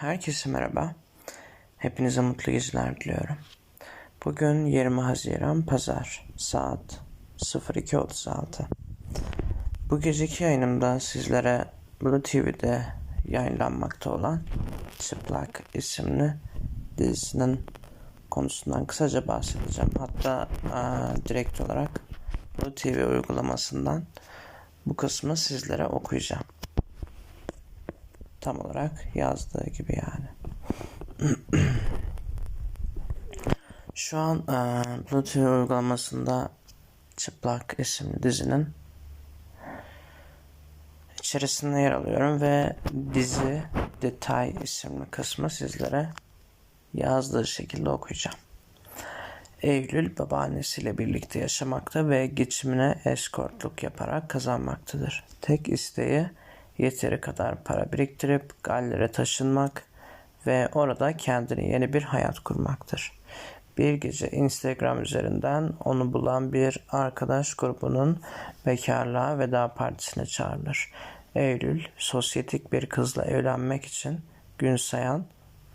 Herkese merhaba. Hepinize mutlu geceler diliyorum. Bugün 20 Haziran Pazar saat 02.36. Bu geceki yayınımda sizlere Blue TV'de yayınlanmakta olan Çıplak isimli dizisinin konusundan kısaca bahsedeceğim. Hatta aa, direkt olarak Blue TV uygulamasından bu kısmı sizlere okuyacağım tam olarak yazdığı gibi yani. Şu an e, Bluetooth uygulamasında Çıplak isimli dizinin içerisinde yer alıyorum ve dizi detay isimli kısmı sizlere yazdığı şekilde okuyacağım. Eylül babaannesiyle birlikte yaşamakta ve geçimine eskortluk yaparak kazanmaktadır. Tek isteği yeteri kadar para biriktirip Galler'e taşınmak ve orada kendine yeni bir hayat kurmaktır. Bir gece Instagram üzerinden onu bulan bir arkadaş grubunun bekarlığa veda partisine çağrılır. Eylül, sosyetik bir kızla evlenmek için gün sayan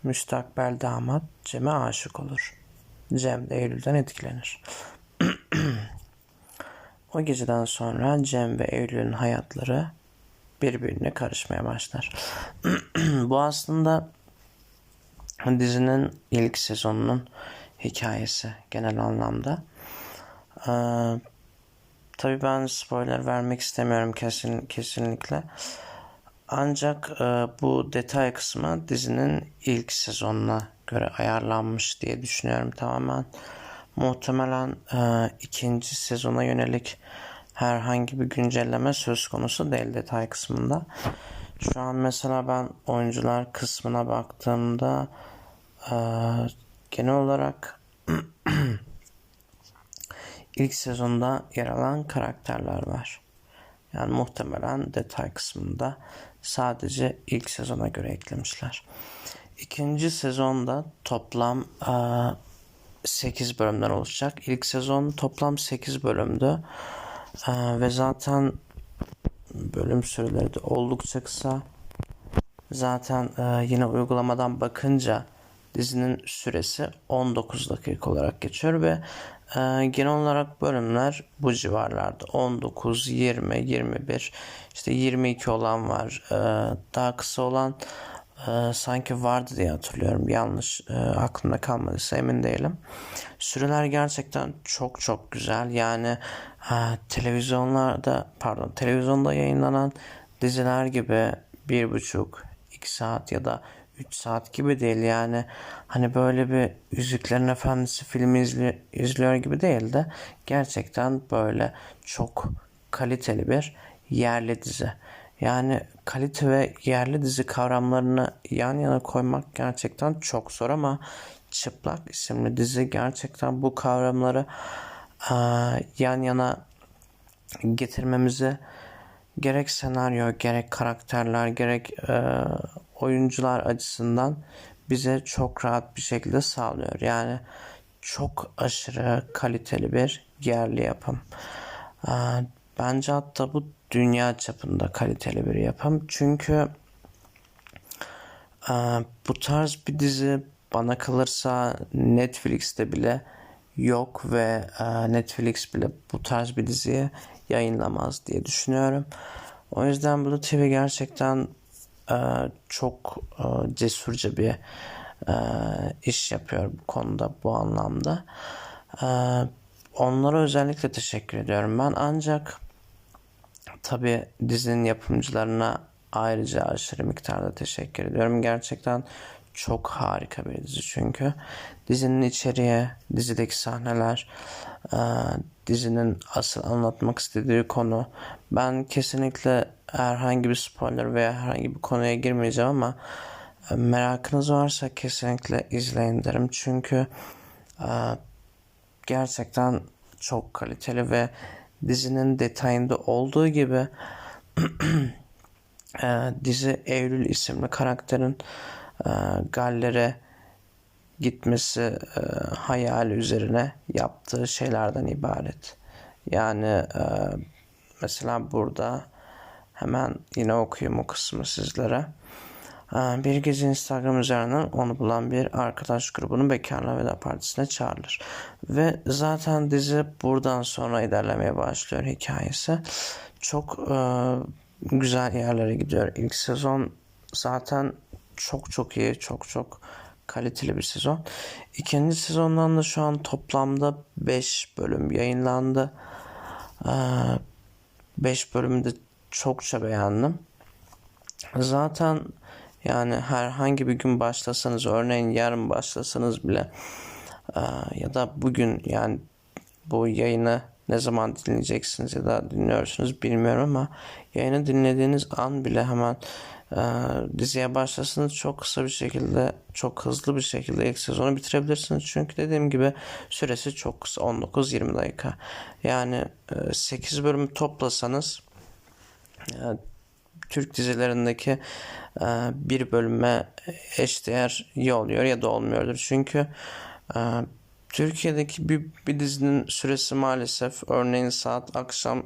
müstakbel damat Cem'e aşık olur. Cem de Eylül'den etkilenir. o geceden sonra Cem ve Eylül'ün hayatları birbirine karışmaya başlar. Bu aslında dizinin ilk sezonunun hikayesi genel anlamda. Ee, tabii ben spoiler vermek istemiyorum kesin kesinlikle. Ancak e, bu detay kısmı dizinin ilk sezonuna göre ayarlanmış diye düşünüyorum tamamen. Muhtemelen e, ikinci sezona yönelik herhangi bir güncelleme söz konusu değil detay kısmında. Şu an mesela ben oyuncular kısmına baktığımda e, genel olarak ilk sezonda yer alan karakterler var. Yani muhtemelen detay kısmında sadece ilk sezona göre eklemişler. İkinci sezonda toplam e, 8 bölümden oluşacak. İlk sezon toplam 8 bölümdü. Ee, ve zaten bölüm süreleri de oldukça kısa. Zaten e, yine uygulamadan bakınca dizinin süresi 19 dakika olarak geçiyor ve e, genel olarak bölümler bu civarlarda 19, 20, 21 işte 22 olan var e, daha kısa olan e, sanki vardı diye hatırlıyorum. Yanlış e, aklımda kalmadıysa emin değilim. Süreler gerçekten çok çok güzel. Yani Ha, televizyonlarda pardon televizyonda yayınlanan diziler gibi bir buçuk iki saat ya da 3 saat gibi değil. Yani hani böyle bir Yüzüklerin Efendisi filmi izli, izliyor gibi değil de gerçekten böyle çok kaliteli bir yerli dizi. Yani kalite ve yerli dizi kavramlarını yan yana koymak gerçekten çok zor ama Çıplak isimli dizi gerçekten bu kavramları yan yana getirmemizi gerek senaryo, gerek karakterler, gerek e, oyuncular açısından bize çok rahat bir şekilde sağlıyor. Yani çok aşırı kaliteli bir yerli yapım. E, bence hatta bu dünya çapında kaliteli bir yapım. Çünkü e, bu tarz bir dizi bana kalırsa Netflix'te bile yok ve e, Netflix bile bu tarz bir diziyi yayınlamaz diye düşünüyorum. O yüzden Blue TV gerçekten e, çok e, cesurca bir iş yapıyor bu konuda bu anlamda. onlara özellikle teşekkür ediyorum ben ancak tabi dizinin yapımcılarına ayrıca aşırı miktarda teşekkür ediyorum. Gerçekten çok harika bir dizi çünkü. Dizinin içeriği, dizideki sahneler, e, dizinin asıl anlatmak istediği konu. Ben kesinlikle herhangi bir spoiler veya herhangi bir konuya girmeyeceğim ama e, merakınız varsa kesinlikle izleyin derim. Çünkü e, gerçekten çok kaliteli ve dizinin detayında olduğu gibi dizi Eylül isimli karakterin e, Galler'e gitmesi e, hayali üzerine yaptığı şeylerden ibaret. Yani e, mesela burada hemen yine okuyayım o kısmı sizlere. Bir gece Instagram üzerinden onu bulan bir arkadaş grubunu bekarlığa veda partisine çağırır. Ve zaten dizi buradan sonra ilerlemeye başlıyor hikayesi. Çok e, güzel yerlere gidiyor. İlk sezon zaten çok çok iyi, çok çok kaliteli bir sezon. İkinci sezondan da şu an toplamda 5 bölüm yayınlandı. 5 ee, bölümü de çokça beğendim. Zaten yani herhangi bir gün başlasanız örneğin yarın başlasanız bile e, ya da bugün yani bu yayını ne zaman dinleyeceksiniz ya da dinliyorsunuz bilmiyorum ama yayını dinlediğiniz an bile hemen e, diziye başlasanız çok kısa bir şekilde çok hızlı bir şekilde ilk sezonu bitirebilirsiniz. Çünkü dediğim gibi süresi çok kısa 19-20 dakika. Yani e, 8 bölümü toplasanız e, Türk dizilerindeki e, bir bölüme eşdeğer ya oluyor ya da olmuyordur. Çünkü e, Türkiye'deki bir, bir dizinin süresi maalesef örneğin saat akşam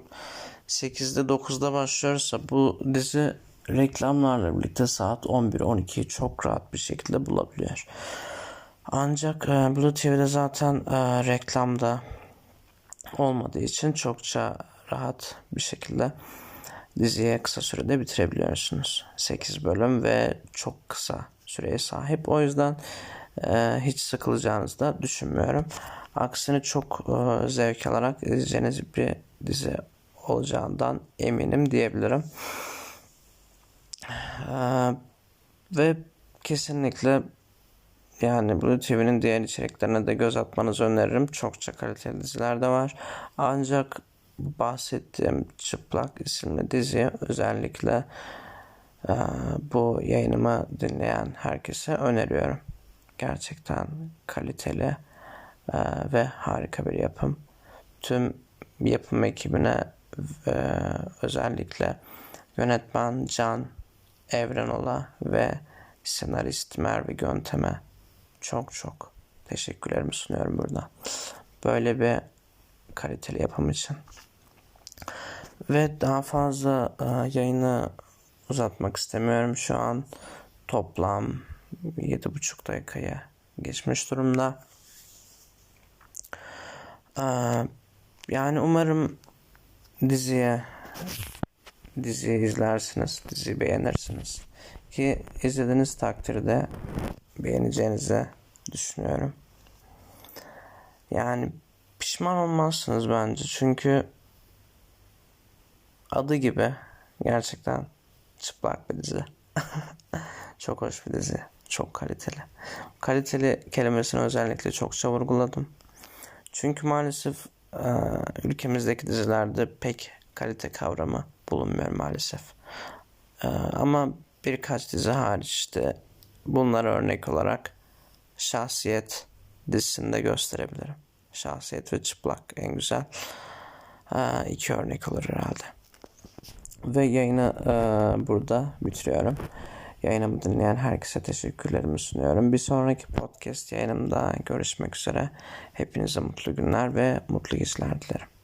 8'de 9'da başlıyorsa bu dizi reklamlarla birlikte saat 11-12'yi çok rahat bir şekilde bulabiliyor. Ancak e, Blue TV'de zaten e, reklamda olmadığı için çokça rahat bir şekilde diziye kısa sürede bitirebiliyorsunuz. 8 bölüm ve çok kısa süreye sahip. O yüzden e, hiç sıkılacağınızı da düşünmüyorum. Aksine çok e, zevk alarak izleyeceğiniz bir dizi olacağından eminim diyebilirim. E, ve kesinlikle yani Blue TV'nin diğer içeriklerine de göz atmanızı öneririm. Çokça kaliteli diziler de var. Ancak bahsettiğim Çıplak isimli dizi özellikle e, bu yayınımı dinleyen herkese öneriyorum. Gerçekten kaliteli e, ve harika bir yapım. Tüm yapım ekibine ve özellikle yönetmen Can Evrenola ve senarist Merve Göntem'e çok çok teşekkürlerimi sunuyorum burada. Böyle bir kaliteli yapım için. Ve daha fazla e, yayını uzatmak istemiyorum. Şu an toplam 7,5 dakikaya geçmiş durumda. E, yani umarım diziye diziyi izlersiniz, diziyi beğenirsiniz. Ki izlediğiniz takdirde beğeneceğinizi düşünüyorum. Yani pişman olmazsınız bence. Çünkü adı gibi gerçekten çıplak bir dizi. çok hoş bir dizi. Çok kaliteli. Kaliteli kelimesini özellikle çokça vurguladım. Çünkü maalesef e, ülkemizdeki dizilerde pek kalite kavramı bulunmuyor maalesef. E, ama birkaç dizi hariç işte bunlar örnek olarak şahsiyet dizisinde gösterebilirim. Şahsiyet ve çıplak en güzel e, iki örnek olur herhalde. Ve yayını e, burada bitiriyorum. Yayınımı dinleyen herkese teşekkürlerimi sunuyorum. Bir sonraki podcast yayınımda görüşmek üzere. Hepinize mutlu günler ve mutlu geceler dilerim.